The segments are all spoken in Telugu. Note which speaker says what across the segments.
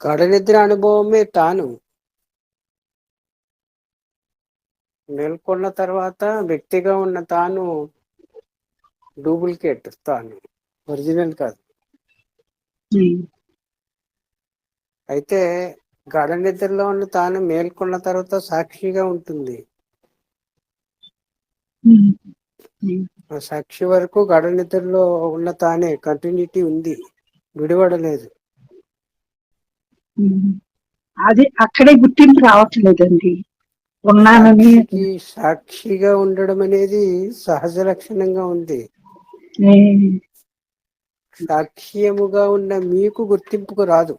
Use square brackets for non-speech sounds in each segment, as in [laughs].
Speaker 1: గాఢనిద్ర అనుభవమే తాను. మేల్కొన్న తర్వాత వ్యక్తిగా ఉన్న తాను డూప్లికేట్ తాను. ఒరిజినల్ కాదు. అయితే గాఢ నిద్రలో ఉన్న తాను మేల్కొన్న తర్వాత సాక్షిగా ఉంటుంది. సాక్షి వరకు గాఢ నిద్రలో ఉన్న తానే కంటిన్యూటీ ఉంది. విడిపడలేదు
Speaker 2: ఉమ్. అది అక్కడే గుర్తింపు రావట్లేదండి. ఉన్నానని
Speaker 1: సాక్షిగా ఉండడం అనేది సహజ లక్షణంగా ఉంది. సాక్ష్యముగా ఉన్న మీకు గుర్తింపుకు రాదు.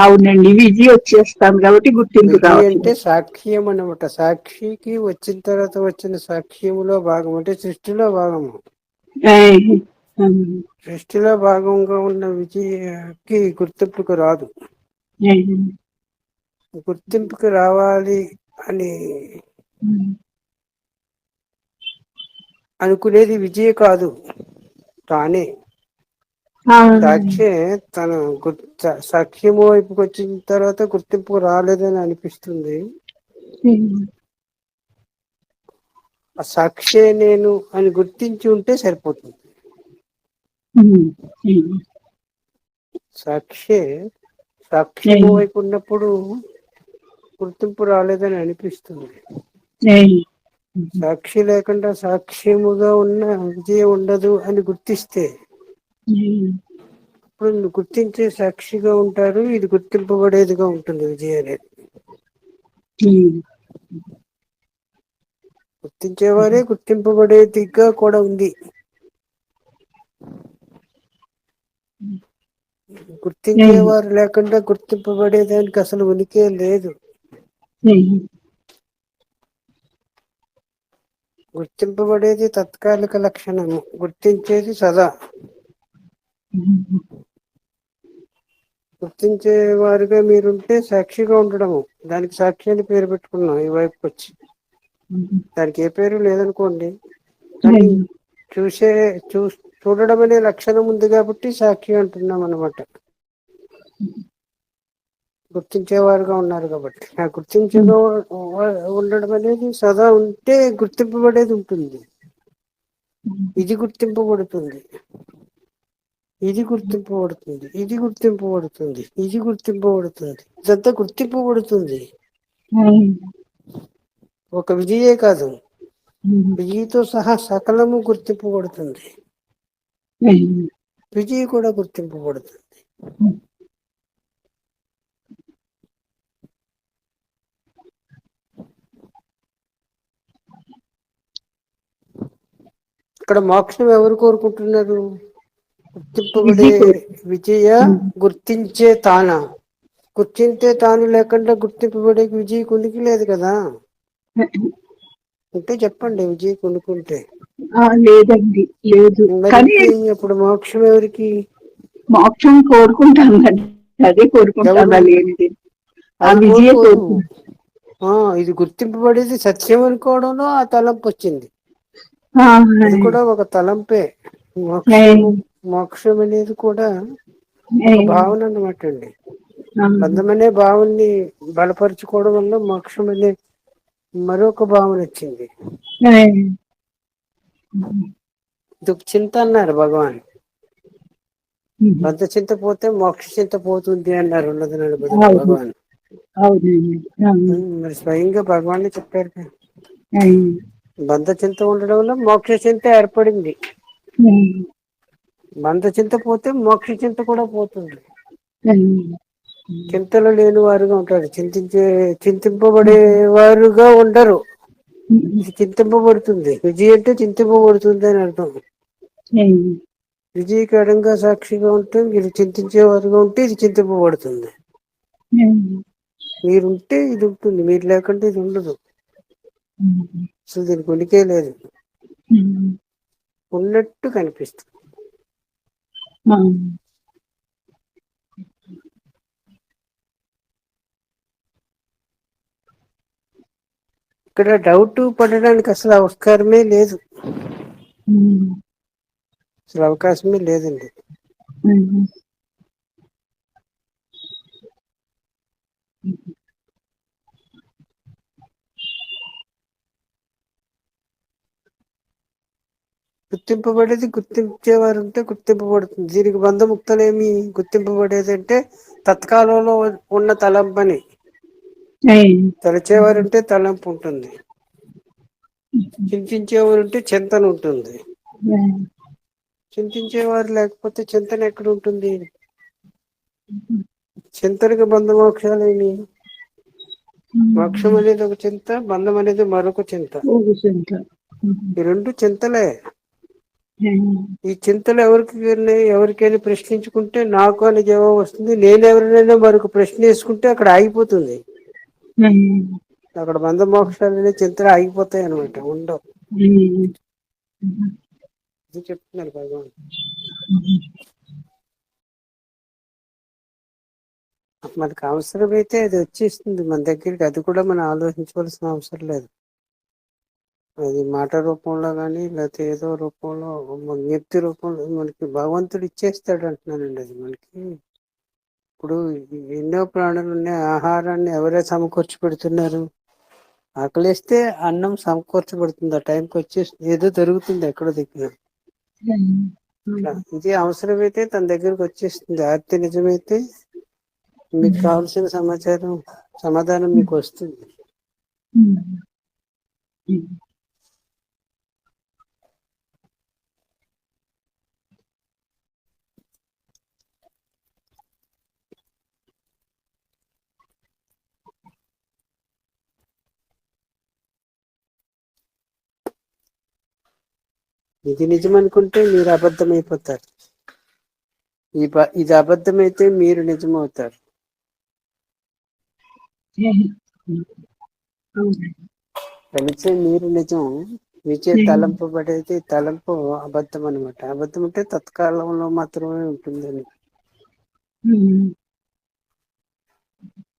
Speaker 2: అవునండి. విజి వచ్చేస్తాను కాబట్టి గుర్తింపు
Speaker 1: అంటే సాక్ష్యం అన్నమాట. సాక్షికి వచ్చిన తర్వాత వచ్చిన సాక్ష్యములో భాగం అంటే సృష్టిలో భాగము. సృష్టిలో భాగంగా ఉన్న విజయకి గుర్తింపుకు రాదు. గుర్తింపుకు రావాలి అని అనుకునేది విజయ కాదు. తానే
Speaker 2: ఆ,
Speaker 1: సాక్షి తన గుర్ సాక్ష్యము వైపుకి వచ్చిన తర్వాత గుర్తింపు రాలేదని అనిపిస్తుంది. ఆ సాక్షే నేను అని గుర్తించి ఉంటే సరిపోతుంది. సాక్షే సాక్ష్యము వైపు ఉన్నప్పుడు గుర్తింపు రాలేదని అనిపిస్తుంది. సాక్షి లేకుండా సాక్ష్యముగా ఉన్న విజయం ఉండదు అని గుర్తిస్తే ఇప్పుడు గుర్తించే సాక్షిగా ఉంటారు ఇది గుర్తింపబడేదిగా ఉంటుంది విజయ అనేది గుర్తించేవారే గుర్తింపబడేదిగా కూడా ఉంది. గుర్తించేవారు లేకుండా గుర్తింపబడేదానికి అసలు ఉనికే లేదు. గుర్తింపబడేది తత్కాలిక లక్షణము. గుర్తించేది సదా. గుర్తించే వారిగా మీరుంటే సాక్షిగా ఉండడము. దానికి సాక్షి అని పేరు పెట్టుకున్నాం ఈ వైపుకి వచ్చి దానికి ఏ పేరు లేదనుకోండి. కానీ చూసే చూ చూడడం అనే లక్షణం ఉంది కాబట్టి సాక్షి అంటున్నాం అనమాట గుర్తించేవారుగా ఉన్నారు కాబట్టి. ఆ గుర్తించలో ఉండడం అనేది సదా ఉంటే గుర్తింపబడేది ఉంటుంది. ఇది గుర్తింపబడుతుంది. ఇది గుర్తింపబడుతుంది. ఇది గుర్తింపబడుతుంది. ఇది గుర్తింపబడుతుంది. ఇదంతా గుర్తింపబడుతుంది. ఒక విజయే కాదు. విజయతో సహా సకలము గుర్తింపబడుతుంది. విజయ కూడా గుర్తింపబడుతుంది. ఇక్కడ మోక్షం ఎవరు కోరుకుంటున్నారు? గుర్తింపబడే
Speaker 2: విజయ్
Speaker 1: గుర్తించే తాన? గుర్తించే తాను లేకుండా గుర్తింపబడే విజయ కొనికి లేదు కదా ఉంటే చెప్పండి విజయ కొనుక్కుంటే.
Speaker 2: లేదండి లేదు. కానీ
Speaker 1: ఇప్పుడు మోక్షం ఎవరికి?
Speaker 2: మోక్షం కోరుకుంటానండి అదే కోరుకుంటాను? లేనిది ఆ విజయ
Speaker 1: ఇది గుర్తింపబడేది సత్యం అనుకోవడంలో ఆ తలంపు వచ్చింది. అది కూడా ఒక తలంపే. మోక్షం అనేది కూడా భావన అన్నమాట అండి. బంధం అనే భావనని బలపరుచుకోవడం వల్ల మోక్షం అనే మరొక భావన వచ్చింది.
Speaker 2: ఆయ్,
Speaker 1: దుఃఖ చింత అన్నారు భగవాన్. చింత పోతే మోక్ష చింత పోతుంది అన్నారు ఉన్నది. భగవాన్. మరి స్వయంగా భగవాన్ చెప్పారు బంధ చింత ఉండడం వల్ల మోక్ష చింత ఏర్పడింది. బంధ చింత పోతే మోక్ష చింత కూడా పోతుంది. చింతలు లేని వారుగా ఉంటారు. చింతించే చింతింపబడే వారుగా ఉండరు. చింతింపబడుతుంది విజయ అంటే చింతింపబడుతుంది అని అర్థం. విజయకి అడంగా సాక్షిగా ఉంటే మీరు చింతించే వారుగా ఉంటే ఇది చింతింపబడుతుంది మీరుంటే ఇది ఉంటుంది. మీరు లేకుంటే ఇది ఉండదు. అసలు దీనికి ఉనికే లేదు. ఉన్నట్టు కనిపిస్తుంది. ఇక్కడ డౌట్ పడడానికి అసలు అవకాశమే లేదు. అసలు అవకాశమే లేదండి. గుర్తింపబడేది గుర్తించేవారు ఉంటే గుర్తింపబడుతుంది. దీనికి బంధముక్తలేమి గుర్తింపబడేది అంటే తత్కాలంలో ఉన్న తలంపని. తలచేవారు ఉంటే తలంపు ఉంటుంది చింతించేవారు ఉంటే చింతన ఉంటుంది చింతించేవారు లేకపోతే చింతన ఎక్కడ ఉంటుంది చింతనకి బంధ మోక్షాలేమి మోక్షం అనేది ఒక చింత బంధం అనేది మరొక చింత. ఈ రెండు చింతలే. ఈ చింతలు ఎవరికి? ఎవరికైనా ప్రశ్నించుకుంటే నాకు అని జవాబు వస్తుంది నేను ఎవరినైనా మరొక ప్రశ్న వేసుకుంటే అక్కడ ఆగిపోతుంది. అక్కడ బంధ మోక్షాలు అనే ఆగిపోతాయి అనమాట ఉండవు. ఇది చెప్తున్నారు భగవాన్. మనకు అయితే అది వచ్చేస్తుంది మన దగ్గరికి అది కూడా మనం ఆలోచించవలసిన అవసరం లేదు. అది మాట రూపంలో కానీ లేకపోతే ఏదో రూపంలో జ్ఞప్తి రూపంలో మనకి భగవంతుడు ఇచ్చేస్తాడు అంటున్నానండి అది మనకి. ఇప్పుడు ఎన్నో ప్రాణులు ఉన్నాయి. ఆహారాన్ని ఎవరే సమకూర్చి పెడుతున్నారు ఆకలిస్తే అన్నం సమకూర్చబడుతుంది. ఆ టైంకి వచ్చేస్తుంది ఏదో జరుగుతుంది ఎక్కడో దగ్గర. ఇది అవసరమైతే తన దగ్గరకు వచ్చేస్తుంది. ఆర్తి నిజమైతే మీకు కావాల్సిన సమాచారం సమాధానం మీకు వస్తుంది. ఇది నిజం అనుకుంటే మీరు అబద్ధం అయిపోతారు ఈ బ- ఇది అబద్ధమైతే మీరు నిజమవుతారు. కలిసే మీరు నిజం మీచే
Speaker 2: Hmm.
Speaker 1: తలంపబడేది తలంపు అబద్ధం అనమాట అబద్ధం అంటే తత్కాలంలో మాత్రమే ఉంటుందని.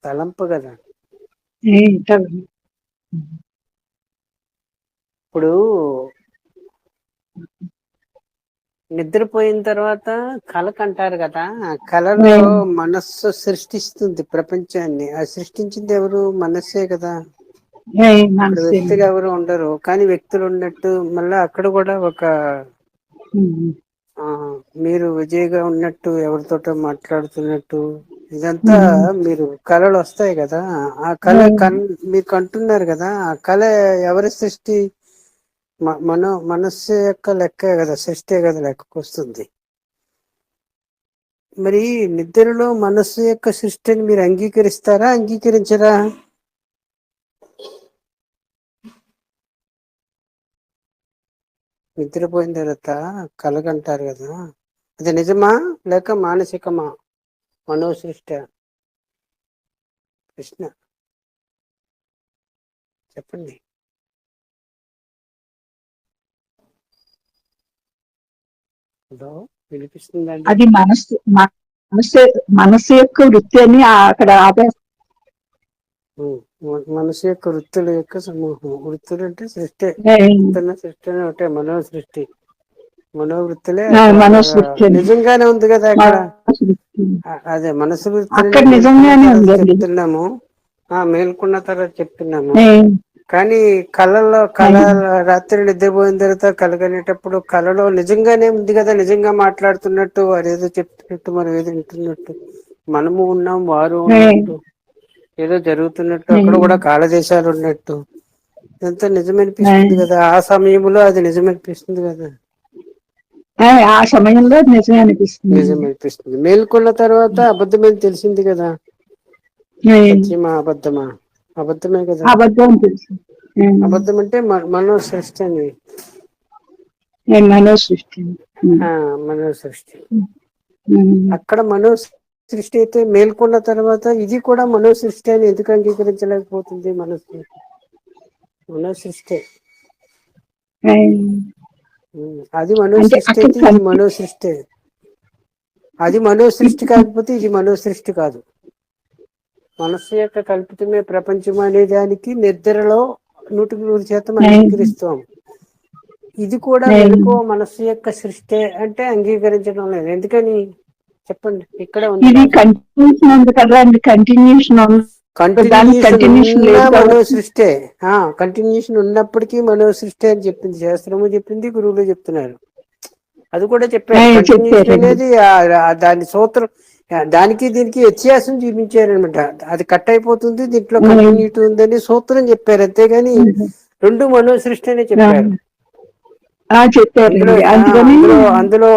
Speaker 1: తలంపు కదా. ఇప్పుడు నిద్రపోయిన తర్వాత కళకు అంటారు కదా ఆ కళలో. మనస్సు సృష్టిస్తుంది ప్రపంచాన్ని. ఆ సృష్టించింది ఎవరు? మనస్సే కదా. వ్యక్తులు ఎవరు ఉండరు. కానీ వ్యక్తులు ఉన్నట్టు మళ్ళీ అక్కడ కూడా ఒక మీరు విజయ్గా ఉన్నట్టు ఎవరితోటో మాట్లాడుతున్నట్టు ఇదంతా మీరు కళలు వస్తాయి కదా. ఆ కళ కన్ మీరు కంటున్నారు కదా ఆ కళ ఎవరి సృష్టి? మన మనస్సు యొక్క లెక్క కదా సృష్టి కదా లెక్కకు వస్తుంది. మరి నిద్రలో మనస్సు యొక్క సృష్టిని మీరు అంగీకరిస్తారా అంగీకరించరా? నిద్రపోయిన తర్వాత కలగంటారు కదా. అది నిజమా లేక మానసికమా? మనోసృష్ట. కృష్ణ. చెప్పండి. హలో వినిపిస్తుందండి?
Speaker 2: అది మనస్సు మనస్సు మనస్సు యొక్క వృత్తి అని అక్కడ ఆపేస్తారు
Speaker 1: మనసు యొక్క వృత్తుల యొక్క సమూహం. వృత్తులు అంటే సృష్టి. సృష్టి అని ఒకటే మనో సృష్టి మనోవృత్తులే. నిజంగానే ఉంది కదా అక్కడ? అదే మనసు
Speaker 2: ఉందండి.
Speaker 1: చెప్తున్నాము. ఆ మేల్కొన్న తర్వాత చెప్తున్నాము. కానీ కళల్లో కళ రాత్రి నిద్రపోయిన తర్వాత కలగనేటప్పుడు కళలో నిజంగానే ఉంది కదా నిజంగా మాట్లాడుతున్నట్టు వారు ఏదో చెప్తున్నట్టు మనం ఏదో వింటున్నట్టు. మనము ఉన్నాం వారు ఉన్నట్టు. ఏదో జరుగుతున్నట్టు అక్కడ కూడా కాలదేశాలు ఉన్నట్టు. ఇదంతా నిజమనిపిస్తుంది కదా ఆ సమయంలో అది నిజమనిపిస్తుంది కదా.
Speaker 2: ఆ సమయంలో నిజమే అనిపిస్తుంది.
Speaker 1: నిజమనిపిస్తుంది. మేల్కొన్న తర్వాత అబద్ధమని తెలిసింది కదా? సత్యమా అబద్ధమా? అబద్ధమే కదా?
Speaker 2: అబద్ధం తెలుసు.
Speaker 1: అబద్ధం అంటే మనో సృష్టి అని
Speaker 2: మనో సృష్టి
Speaker 1: ఆ, మనో సృష్టి. అక్కడ మనో సృష్టి అయితే మేల్కొన్న తర్వాత ఇది కూడా మనో సృష్టి అని ఎందుకు అంగీకరించలేకపోతుంది మనసు మనో సృష్టి అది మనో సృష్టి అయితే ఇది మనో సృష్టి అది మనో సృష్టి కాకపోతే ఇది మనో సృష్టి కాదు. మనస్సు యొక్క కల్పితమే ప్రపంచం అనే దానికి నిద్రలో నూటికి నూరు శాతం అంగీకరిస్తాం. ఇది కూడా వెనుకో మనస్సు యొక్క సృష్టి అంటే అంగీకరించడం లేదు. ఎందుకని? చెప్పండి. ఇక్కడ ఉంది.
Speaker 2: కంటిన్యూషన్
Speaker 1: మనో సృష్టే ఆ కంటిన్యూషన్ ఉన్నప్పటికీ మనో సృష్టి అని చెప్పింది. శాస్త్రము చెప్పింది గురువులు చెప్తున్నారు. అది కూడా చెప్పారు. అనేది దాని సూత్రం దానికి దీనికి వ్యత్యాసం చూపించారనమాట అది కట్ అయిపోతుంది దీంట్లో కంటిన్యూటీ ఉందని సూత్రం చెప్పారు. అంతేగాని రెండు మనో సృష్టి అనే చెప్పారు. అందులో అందులో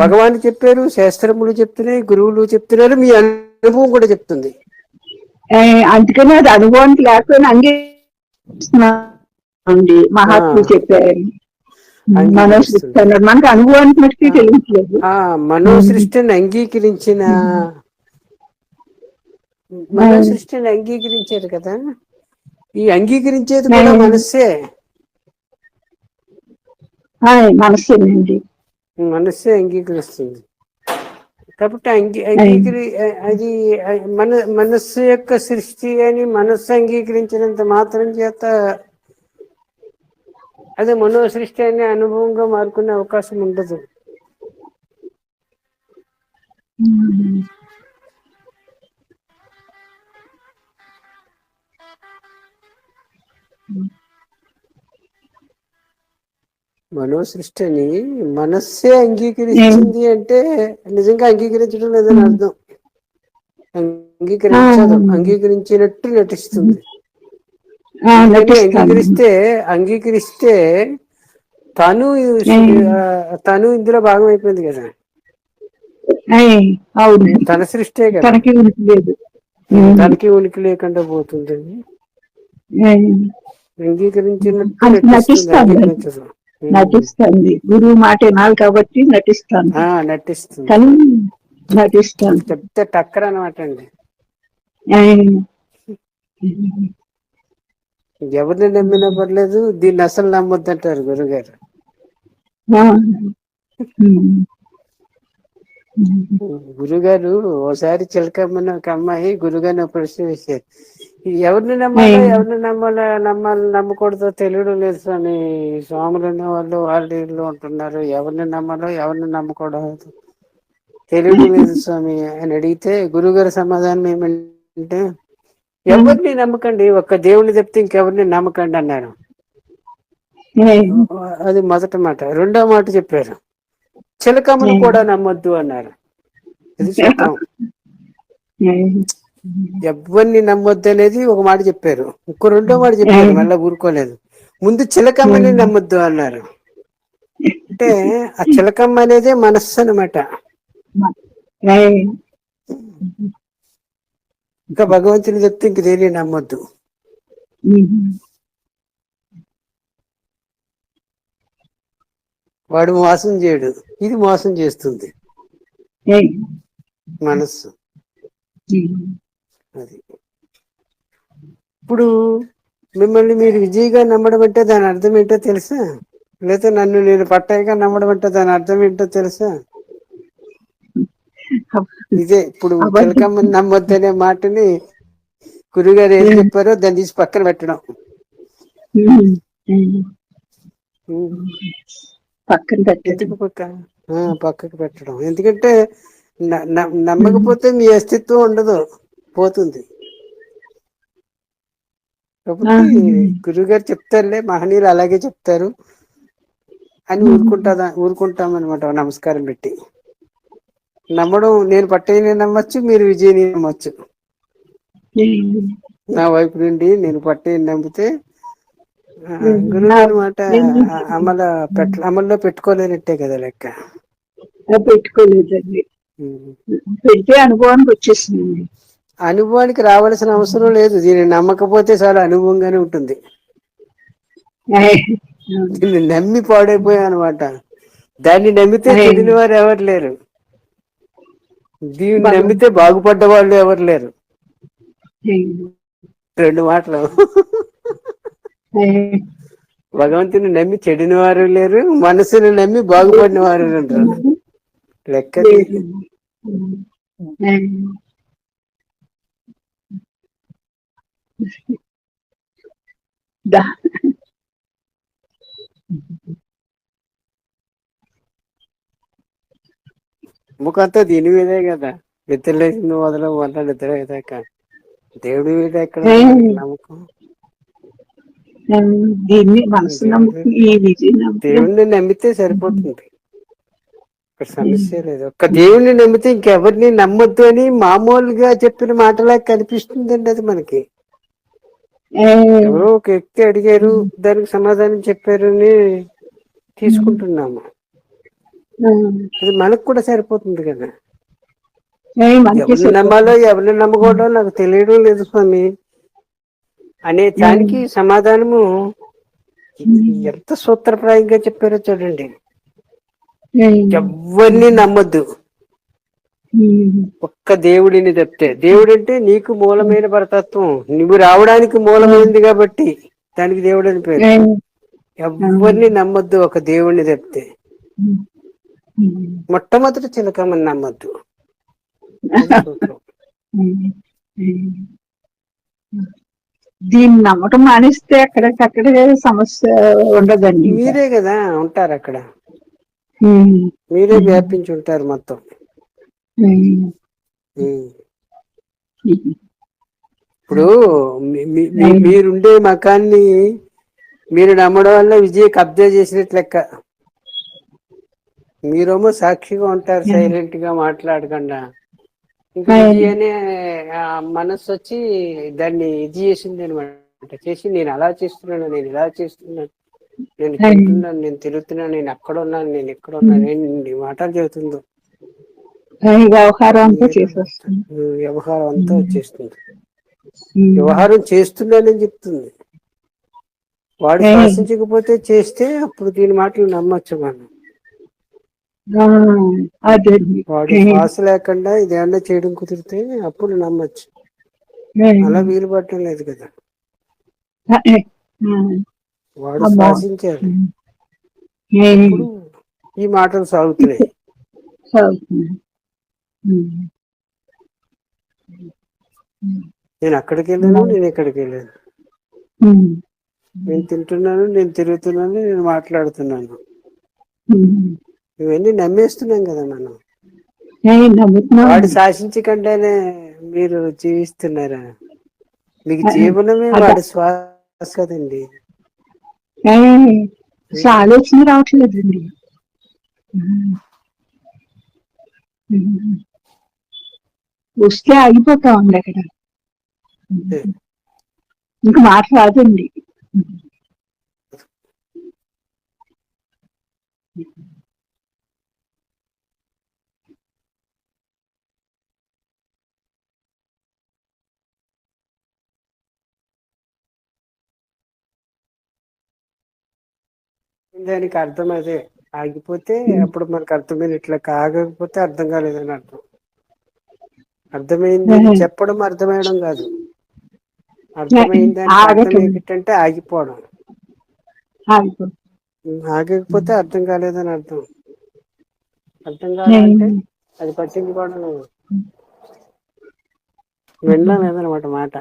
Speaker 1: భగవాన్ చెప్పారు శాస్త్రములు చెప్తున్నాయి గురువులు చెప్తున్నారు మీ అనుభవం కూడా చెప్తుంది.
Speaker 2: అందుకని అది అనుభవానికి లేకపోయినా
Speaker 1: ఆ.
Speaker 2: మహాత్ములు చెప్పారని మనోసృష్టి మనకి అనుభవానికి తెలియట్లేదు.
Speaker 1: అంగీకరించిన మనో సృష్టిని అంగీకరించారు కదా. ఈ అంగీకరించేది కూడా మనస్సే.
Speaker 2: మనసేనండి
Speaker 1: మనస్సే అంగీకరిస్తుంది. కాబట్టి అంగీ అంగీకరి అది మన మనస్సు యొక్క సృష్టి అని మనస్సు అంగీకరించినంత మాత్రం చేత అది మనో సృష్టి అనే అనుభవంగా మారుకునే అవకాశం ఉండదు.
Speaker 2: ఉమ్.
Speaker 1: మనో సృష్టిని మనస్సే అంగీకరిస్తుంది అంటే నిజంగా అంగీకరించడం లేదని అర్థం. అంగీకరించదు. అంగీకరించినట్టు నటిస్తుంది. అంగీకరిస్తే అంగీకరిస్తే తను తను ఇందులో భాగం అయిపోయింది కదా
Speaker 2: అవును.
Speaker 1: తన సృష్టే కదా.
Speaker 2: తనకి ఉనికి లేదు.
Speaker 1: తనకి ఉనికి లేకుండా అంగీకరించినట్టు
Speaker 2: అది
Speaker 1: నటిస్తుంది
Speaker 2: గురువు మాట వినాలి కాబట్టి నటిస్తాను.
Speaker 1: నటిస్తుంది.
Speaker 2: నటిస్తాను.
Speaker 1: చెప్తే టక్కర అనమాట అండి ఎవరిని నమ్మినా పర్లేదు దీన్ని అసలు నమ్మొద్దంటారు గురుగారు. గురుగారు ఓసారి చిలకమ్మని ఒక అమ్మాయి గురుగారిని ప్రశ్న వేసారు ఎవరిని నమ్మాలో. ఎవరిని నమ్మాలో నమ్మాలి నమ్మకూడదో తెలియడం లేదు స్వామి. స్వాములు అనే వాళ్ళు వాళ్ళు వీళ్ళు ఉంటున్నారు. ఎవరిని నమ్మాలో ఎవరిని నమ్మకూడదు తెలియడం లేదు స్వామి. అని అడిగితే గురుగారి సమాధానం ఏమంటే ఎవరిని నమ్మకండి? ఒక్క దేవుని చెప్తే ఇంకెవరిని నమ్మకండి అన్నారు అది మొదటి మాట. రెండో మాట చెప్పారు. చిలకమ్మను కూడా నమ్మొద్దు అన్నారు. ఇది. ఎవరిని నమ్మొద్దు అనేది ఒక మాట చెప్పారు. ఇంకో రెండో మాట చెప్పారు మళ్ళీ ఊరుకోలేదు. ముందు చిలకమ్మని నమ్మొద్దు అన్నారు. అంటే ఆ చిలకమ్మ అనేదే మనస్సు అనమాట. ఇంకా భగవంతుని చెప్తే ఇంక దేని నమ్మొద్దు. వాడు మోసం చేయడు. ఇది మోసం చేస్తుంది. మనస్సు. అది. ఇప్పుడు మిమ్మల్ని మీరు విజయ్గా నమ్మడం అంటే దాని అర్థం ఏంటో తెలుసా? లేకపోతే నన్ను నేను పట్టాయిగా నమ్మడం అంటే దాని అర్థం ఏంటో తెలుసా? ఇదే ఇప్పుడు
Speaker 2: అబద్ధం.
Speaker 1: చిలకమ్మని నమ్మొద్దు అనే మాటని గురుగారు ఏం చెప్పారో దాన్ని తీసి పక్కన పెట్టడం.
Speaker 2: పక్కన పెట్టండి.
Speaker 1: పక్కకు పెట్టడం. ఎందుకంటే నమ్మకపోతే మీ అస్తిత్వం ఉండదు పోతుంది. కాబట్టి గురుగారు చెప్తారులే మహనీయులు అలాగే చెప్తారు. అని ఊరుకుంటా ఊరుకుంటాం అనమాట నమస్కారం పెట్టి. నమ్మడం నేను పట్టయ్యని నమ్మచ్చు మీరు విజయని నమ్మచ్చు. నా వైపు నుండి నేను పట్టయ్యని నమ్మితే ఆ, గురుగారు మాట ఆ, అమల పెట్ట అమల్లో పెట్టుకోలేనట్టే కదా లెక్క
Speaker 2: పెట్టుకోలేదండి. పెడితే అనుభవానికి వచ్చేసిందండి
Speaker 1: అనుభవానికి రావాల్సిన అవసరం లేదు దీన్ని నమ్మకపోతే చాలా అనుభవంగానే ఉంటుంది. [laughs] దీన్ని నమ్మి పాడైపోయా అనమాట దాన్ని నమ్మితే. చెడిన వారు ఎవరు లేరు దీన్ని. నమ్మితే బాగుపడ్డ వాళ్ళు ఎవరు లేరు. రెండు మాటలు. [laughs] భగవంతుని నమ్మి చెడిన వారు లేరు మనసుని నమ్మి బాగుపడిన వారు.
Speaker 2: ఏయ్. దా.
Speaker 1: ముఖంతా దీని మీదే కదా. నిద్రలేసింది మొదలు మొదలు నిద్ర అయ్యాక దేవుడి మీద. మనకి నమ్మకం? దేవుణ్ణి నమ్మితే సరిపోతుంది. ఇక్కడ సమస్య లేదు. ఒక్క దేవుణ్ణి నమ్మితే ఇంకెవరిని నమ్మొద్దు అని మామూలుగా చెప్పిన మాటలా కనిపిస్తుందండి అది మనకి. ఎవరో ఒక వ్యక్తి అడిగారు దానికి సమాధానం చెప్పారని తీసుకుంటున్నాము. అది మనకు కూడా సరిపోతుంది కదా. ఎవరిని నమ్మాలో ఎవరిని నమ్మకూడదో నాకు తెలియడం లేదు స్వామి. అనే దానికి సమాధానము ఎంత సూత్రప్రాయంగా చెప్పారో చూడండి. ఎవరిని నమ్మొద్దు. ఒక్క దేవుడిని తప్పితే దేవుడు అంటే నీకు మూలమైన పరతత్వం నువ్వు రావడానికి మూలమైంది కాబట్టి దానికి దేవుడు అని పేరు ఎవరిని నమ్మొద్దు ఒక దేవుడిని తప్పితే మొట్టమొదటి చిలకమని నమ్మొద్దు.
Speaker 2: దీన్ని నమ్మటం మానేస్తే అక్కడికక్కడే సమస్య ఉండదండి.
Speaker 1: మీరే కదా ఉంటారు అక్కడ. మీరే వ్యాపించి ఉంటారు మొత్తం. ఇప్పుడు మీరుండే మకాన్ని మీరు నమ్మడం వల్ల విజయ్ కబ్జా చేసినట్లు లెక్క. మీరేమో సాక్షిగా ఉంటారు సైలెంట్గా మాట్లాడకుండా. ఇంకా మనస్సు వచ్చి దాన్ని ఇది చేసింది అనమాట చేసి నేను అలా చేస్తున్నాను నేను ఇలా చేస్తున్నాను నేను తింటున్నాను నేను తిరుగుతున్నాను నేను అక్కడ ఉన్నాను నేను ఇక్కడ ఉన్నాను నేను మాటలు చెబుతుందో
Speaker 2: వ్యవహారం అంతా చేసేస్తుంది.
Speaker 1: వ్యవహారం అంతా వచ్చేస్తుంది. వ్యవహారం చేస్తున్నానని చెప్తుంది. వాడు. శాసించకపోతే చేస్తే అప్పుడు దీని మాటలు నమ్మొచ్చు మనం.
Speaker 2: అదే
Speaker 1: వాడు శ్వాస లేకుండా ఇదేమన్నా చేయడం కుదిరితే అప్పుడు నమ్మొచ్చు. అలా వీలు పడటం లేదు కదా. వాడు ఇప్పుడు ఈ మాటలు సాగుతున్నాయి. నేను అక్కడికి వెళ్ళాను నేను ఇక్కడికి వెళ్ళాను. నేను తింటున్నాను నేను తిరుగుతున్నాను నేను మాట్లాడుతున్నాను. ఇవన్నీ నమ్మేస్తున్నాం కదా మనం. వాడు శాసించకుండానే మీరు జీవిస్తున్నారా? మీకు జీవనమే వాడి శ్వాస కదండి.
Speaker 2: ఆలోచన రావట్లేదండి. వస్తే ఆగిపోతా ఉంది అక్కడ. ఇంక మాట రాదండి.
Speaker 1: దానికి అర్థం అదే. ఆగిపోతే అప్పుడు మనకు అర్థమైంది ఇట్లా కాగకపోతే అర్థం కాలేదని అర్థం. అర్థమైంది చెప్పడం అర్థమయ్యడం కాదు. అర్థమైంది అని అర్థం. ఏంటంటే ఆగిపోవడం.
Speaker 2: ఆగిపో
Speaker 1: ఆగకపోతే అర్థం కాలేదని అర్థం. అర్థం కాదంటే అది పట్టించుకోవడం లేదు. వినడం లేదనమాట మాట.